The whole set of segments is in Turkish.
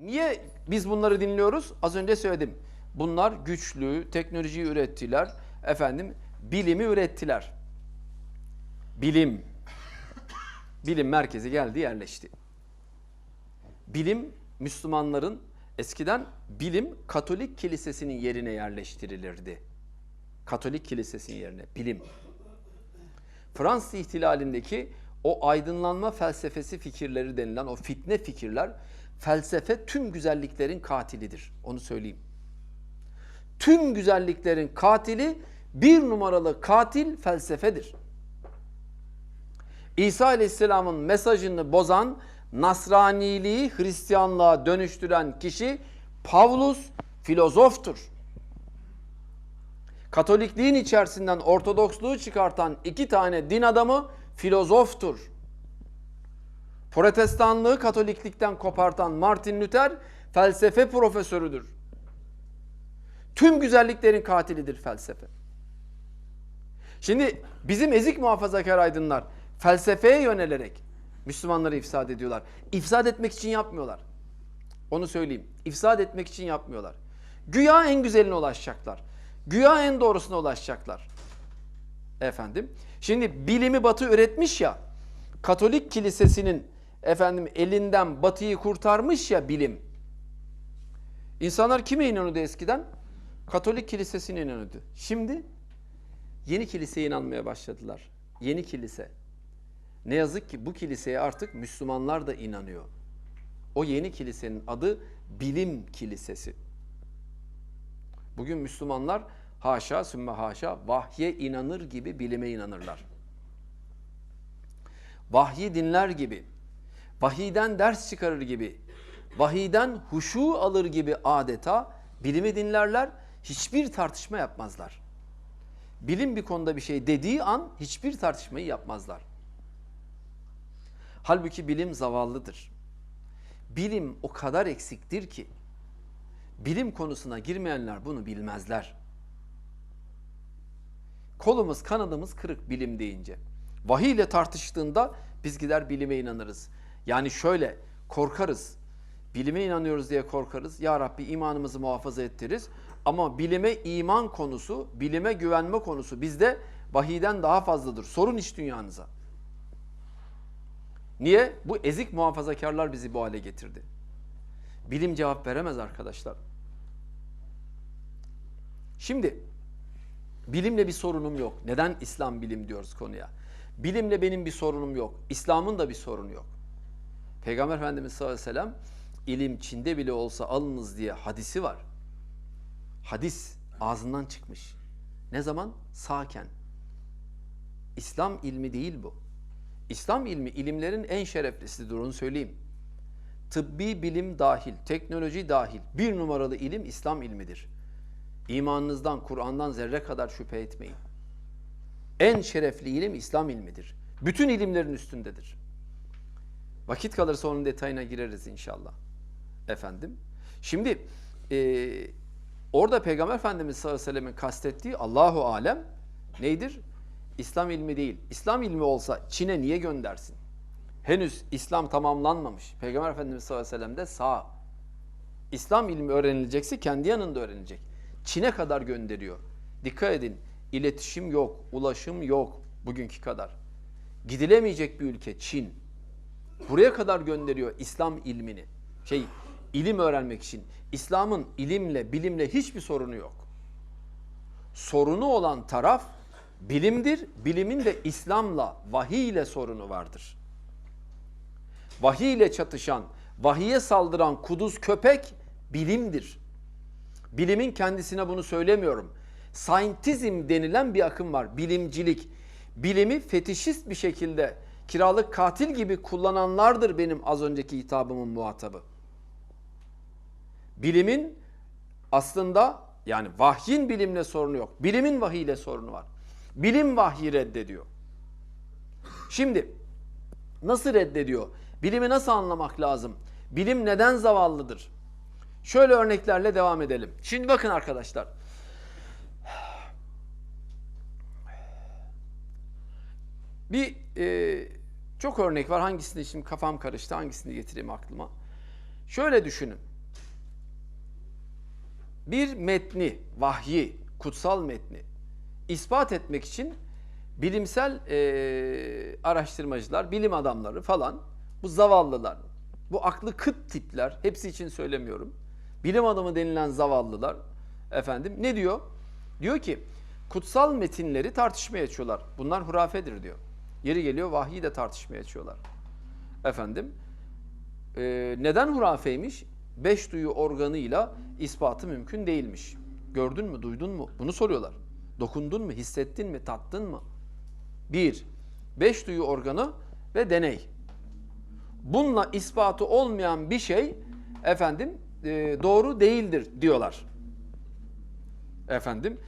Niye biz bunları dinliyoruz? Az önce söyledim. Bunlar güçlü, teknolojiyi ürettiler. Efendim, bilimi ürettiler. Bilim. Bilim merkezi geldi, yerleşti. Bilim Müslümanların eskiden bilim Katolik kilisesinin yerine yerleştirilirdi. Katolik kilisesinin yerine bilim. Fransız ihtilalindeki o aydınlanma felsefesi fikirleri denilen o fitne fikirler felsefe tüm güzelliklerin katilidir. Onu söyleyeyim. Tüm güzelliklerin katili bir numaralı katil felsefedir. İsa Aleyhisselam'ın mesajını bozan Nasraniliği Hristiyanlığa dönüştüren kişi Pavlus filozoftur. Katolikliğin içerisinden Ortodoksluğu çıkartan iki tane din adamı filozoftur. Protestanlığı Katoliklikten kopartan Martin Luther felsefe profesörüdür. Tüm güzelliklerin katilidir felsefe. Şimdi bizim ezik muhafazakar aydınlar felsefeye yönelerek Müslümanları ifsad ediyorlar. İfsad etmek için yapmıyorlar. Onu söyleyeyim. İfsad etmek için yapmıyorlar. Güya en güzeline ulaşacaklar. Güya en doğrusuna ulaşacaklar. Efendim. Şimdi bilimi Batı üretmiş ya. Katolik kilisesinin efendim elinden Batı'yı kurtarmış ya bilim. İnsanlar kime inanıyordu eskiden? Katolik kilisesine inanıyordu. Şimdi yeni kiliseye inanmaya başladılar. Yeni kilise. Ne yazık ki bu kiliseye artık Müslümanlar da inanıyor. O yeni kilisenin adı bilim kilisesi. Bugün Müslümanlar haşa sümme haşa vahye inanır gibi bilime inanırlar. Vahyi dinler gibi, vahiden ders çıkarır gibi, vahiden huşu alır gibi adeta bilimi dinlerler, hiçbir tartışma yapmazlar. Bilim bir konuda bir şey dediği an hiçbir tartışmayı yapmazlar. Halbuki bilim zavallıdır. Bilim o kadar eksiktir ki bilim konusuna girmeyenler bunu bilmezler. Kolumuz kanadımız kırık bilim deyince. Vahiy ile tartıştığında biz gider bilime inanırız. Yani şöyle korkarız. Bilime inanıyoruz diye korkarız. Ya Rabbi imanımızı muhafaza ettiririz. Ama bilime iman konusu, bilime güvenme konusu bizde vahiyden daha fazladır. Sorun iş dünyanıza. Niye? Bu ezik muhafazakarlar bizi bu hale getirdi. Bilim cevap veremez arkadaşlar. Şimdi bilimle bir sorunum yok. Neden İslam bilim diyoruz konuya? Bilimle benim bir sorunum yok. İslam'ın da bir sorunu yok. Peygamber Efendimiz sallallahu aleyhi ve sellem ilim Çin'de bile olsa alınız diye hadisi var. Hadis ağzından çıkmış. Ne zaman? Sağken. İslam ilmi değil bu. İslam ilmi ilimlerin en şereflisidir onu söyleyeyim. Tıbbi bilim dahil, teknoloji dahil bir numaralı ilim İslam ilmidir. İmanınızdan, Kur'an'dan zerre kadar şüphe etmeyin. En şerefli ilim İslam ilmidir. Bütün ilimlerin üstündedir. Vakit kalırsa onun detayına gireriz inşallah. Efendim. Şimdi e, orada Peygamber Efendimiz sallallahu aleyhi ve sellem'in kastettiği Allahu alem neydir? İslam ilmi değil. İslam ilmi olsa Çin'e niye göndersin? Henüz İslam tamamlanmamış. Peygamber Efendimiz sallallahu aleyhi ve sellem de sağ. İslam ilmi öğrenilecekse kendi yanında öğrenilecek. Çin'e kadar gönderiyor. Dikkat edin. iletişim yok, ulaşım yok bugünkü kadar. Gidilemeyecek bir ülke Çin. Buraya kadar gönderiyor İslam ilmini. Şey, ilim öğrenmek için. İslam'ın ilimle, bilimle hiçbir sorunu yok. Sorunu olan taraf bilimdir. Bilimin de İslam'la, vahiy ile sorunu vardır. Vahiy ile çatışan, vahiye saldıran kuduz köpek bilimdir. Bilimin kendisine bunu söylemiyorum. Scientism denilen bir akım var, bilimcilik. Bilimi fetişist bir şekilde kiralık katil gibi kullananlardır benim az önceki hitabımın muhatabı. Bilimin aslında yani vahyin bilimle sorunu yok. Bilimin vahiyle sorunu var. Bilim vahyi reddediyor. Şimdi nasıl reddediyor? Bilimi nasıl anlamak lazım? Bilim neden zavallıdır? Şöyle örneklerle devam edelim. Şimdi bakın arkadaşlar. Bir e, çok örnek var. Hangisini şimdi kafam karıştı, hangisini getireyim aklıma. Şöyle düşünün. bir metni, vahyi, kutsal metni ispat etmek için bilimsel eee, araştırmacılar, bilim adamları falan, bu zavallılar, bu aklı kıt tipler, hepsi için söylemiyorum. Bilim adamı denilen zavallılar, efendim ne diyor? Diyor ki kutsal metinleri tartışmaya açıyorlar. Bunlar hurafedir diyor. Yeri geliyor vahyi de tartışmaya açıyorlar. Efendim e, neden hurafeymiş? Beş duyu organıyla ispatı mümkün değilmiş. Gördün mü, duydun mu? Bunu soruyorlar. Dokundun mu, hissettin mi, tattın mı? Bir, beş duyu organı ve deney. Bununla ispatı olmayan bir şey efendim e, doğru değildir diyorlar. Efendim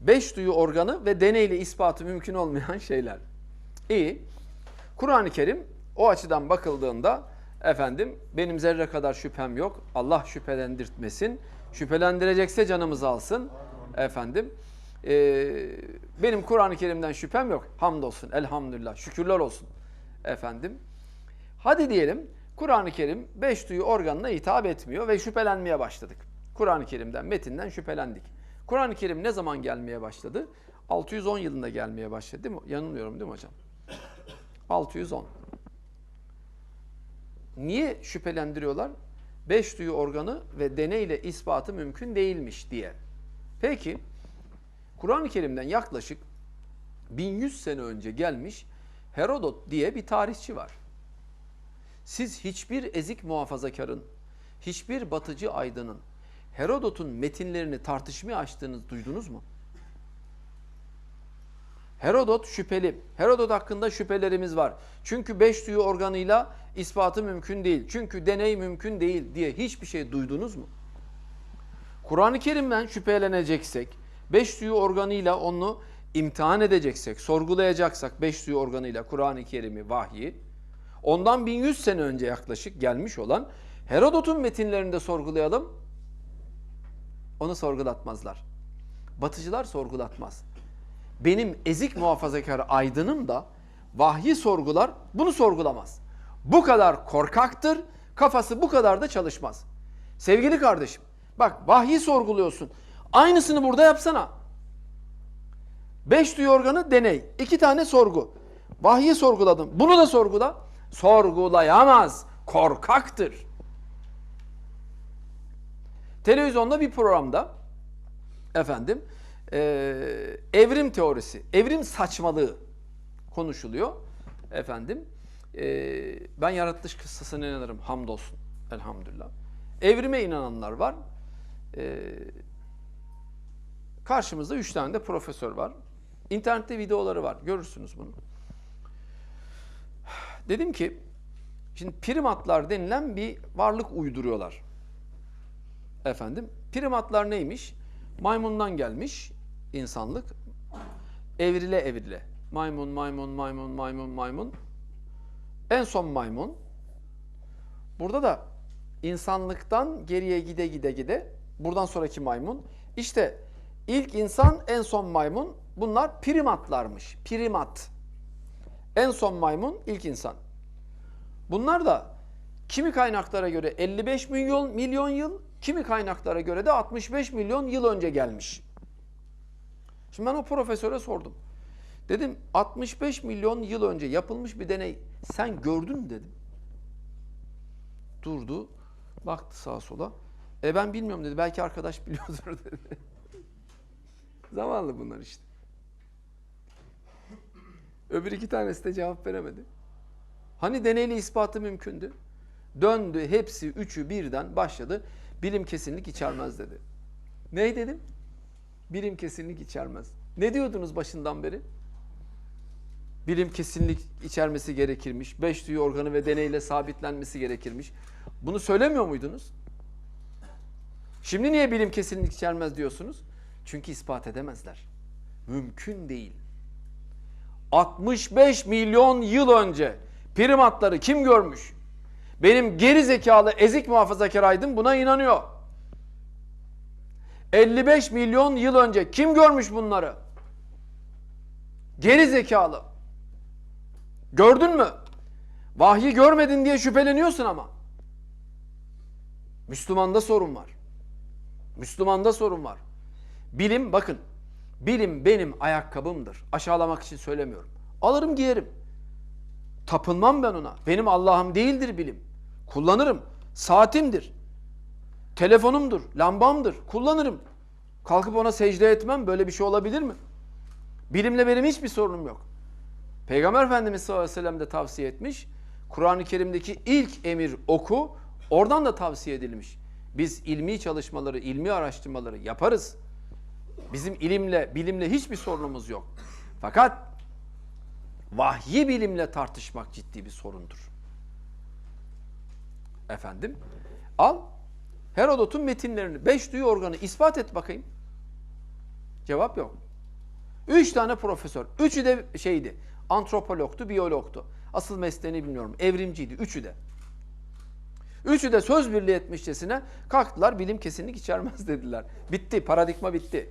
beş duyu organı ve deneyle ispatı mümkün olmayan şeyler. İyi. Kur'an-ı Kerim o açıdan bakıldığında efendim benim zerre kadar şüphem yok. Allah şüphelendirtmesin. Şüphelendirecekse canımızı alsın. Efendim e, benim Kur'an-ı Kerim'den şüphem yok. Hamdolsun. Elhamdülillah. Şükürler olsun. Efendim. Hadi diyelim Kur'an-ı Kerim beş duyu organına hitap etmiyor ve şüphelenmeye başladık. Kur'an-ı Kerim'den, metinden şüphelendik. Kur'an-ı Kerim ne zaman gelmeye başladı? 610 yılında gelmeye başladı değil mi? Yanılmıyorum değil mi hocam? 610. Niye şüphelendiriyorlar? Beş duyu organı ve deneyle ispatı mümkün değilmiş diye. Peki, Kur'an-ı Kerim'den yaklaşık 1100 sene önce gelmiş Herodot diye bir tarihçi var. Siz hiçbir ezik muhafazakarın, hiçbir batıcı aydının Herodot'un metinlerini tartışmaya açtığınız duydunuz mu? Herodot şüpheli. Herodot hakkında şüphelerimiz var. Çünkü beş duyu organıyla ispatı mümkün değil. Çünkü deney mümkün değil diye hiçbir şey duydunuz mu? Kur'an-ı Kerim'den şüpheleneceksek, beş duyu organıyla onu imtihan edeceksek, sorgulayacaksak beş duyu organıyla Kur'an-ı Kerim'i, vahyi, ondan 1100 sene önce yaklaşık gelmiş olan Herodot'un metinlerinde sorgulayalım, onu sorgulatmazlar. Batıcılar sorgulatmaz. Benim ezik muhafazakar aydınım da vahyi sorgular, bunu sorgulamaz. Bu kadar korkaktır, kafası bu kadar da çalışmaz. Sevgili kardeşim, bak vahyi sorguluyorsun. Aynısını burada yapsana. Beş duyu organı deney. iki tane sorgu. Vahyi sorguladım. Bunu da sorgula. Sorgulayamaz. Korkaktır. Televizyonda bir programda efendim e, evrim teorisi, evrim saçmalığı konuşuluyor. Efendim e, ben yaratılış kıssasına inanırım hamdolsun elhamdülillah. Evrime inananlar var. E, karşımızda üç tane de profesör var. İnternette videoları var. Görürsünüz bunu. Dedim ki şimdi primatlar denilen bir varlık uyduruyorlar. Efendim primatlar neymiş? Maymundan gelmiş insanlık. Evrile evrile. Maymun, maymun, maymun, maymun, maymun. En son maymun. Burada da insanlıktan geriye gide gide gide buradan sonraki maymun. İşte ilk insan, en son maymun. Bunlar primatlarmış. Primat. En son maymun, ilk insan. Bunlar da kimi kaynaklara göre 55 milyon milyon yıl, kimi kaynaklara göre de 65 milyon yıl önce gelmiş. Şimdi ben o profesöre sordum. Dedim 65 milyon yıl önce yapılmış bir deney sen gördün mü dedim. Durdu, baktı sağa sola. E ben bilmiyorum dedi. Belki arkadaş biliyordur dedi. Zamanlı bunlar işte. Öbür iki tanesi de cevap veremedi. Hani deneyle ispatı mümkündü? Döndü hepsi üçü birden başladı. Bilim kesinlik içermez dedi. Ne dedim? Bilim kesinlik içermez. Ne diyordunuz başından beri? Bilim kesinlik içermesi gerekirmiş. Beş duyu organı ve deneyle sabitlenmesi gerekirmiş. Bunu söylemiyor muydunuz? Şimdi niye bilim kesinlik içermez diyorsunuz? Çünkü ispat edemezler. Mümkün değil. 65 milyon yıl önce primatları kim görmüş? Benim geri zekalı ezik muhafazakar aydın buna inanıyor. 55 milyon yıl önce kim görmüş bunları? Geri zekalı. Gördün mü? Vahyi görmedin diye şüpheleniyorsun ama. Müslümanda sorun var. Müslümanda sorun var. Bilim bakın. Bilim benim ayakkabımdır. Aşağılamak için söylemiyorum. Alırım giyerim. Tapınmam ben ona. Benim Allah'ım değildir bilim. Kullanırım. Saatimdir. Telefonumdur, lambamdır. Kullanırım. Kalkıp ona secde etmem. Böyle bir şey olabilir mi? Bilimle benim hiçbir sorunum yok. Peygamber Efendimiz sallallahu aleyhi ve sellem de tavsiye etmiş. Kur'an-ı Kerim'deki ilk emir oku. Oradan da tavsiye edilmiş. Biz ilmi çalışmaları, ilmi araştırmaları yaparız. Bizim ilimle, bilimle hiçbir sorunumuz yok. Fakat vahyi bilimle tartışmak ciddi bir sorundur. Efendim, al Herodot'un metinlerini, beş duyu organı ispat et bakayım. Cevap yok. Üç tane profesör. Üçü de şeydi, antropologtu, biyologtu. Asıl mesleğini bilmiyorum, evrimciydi. Üçü de. Üçü de söz birliği etmişçesine kalktılar, bilim kesinlik içermez dediler. Bitti, paradigma bitti.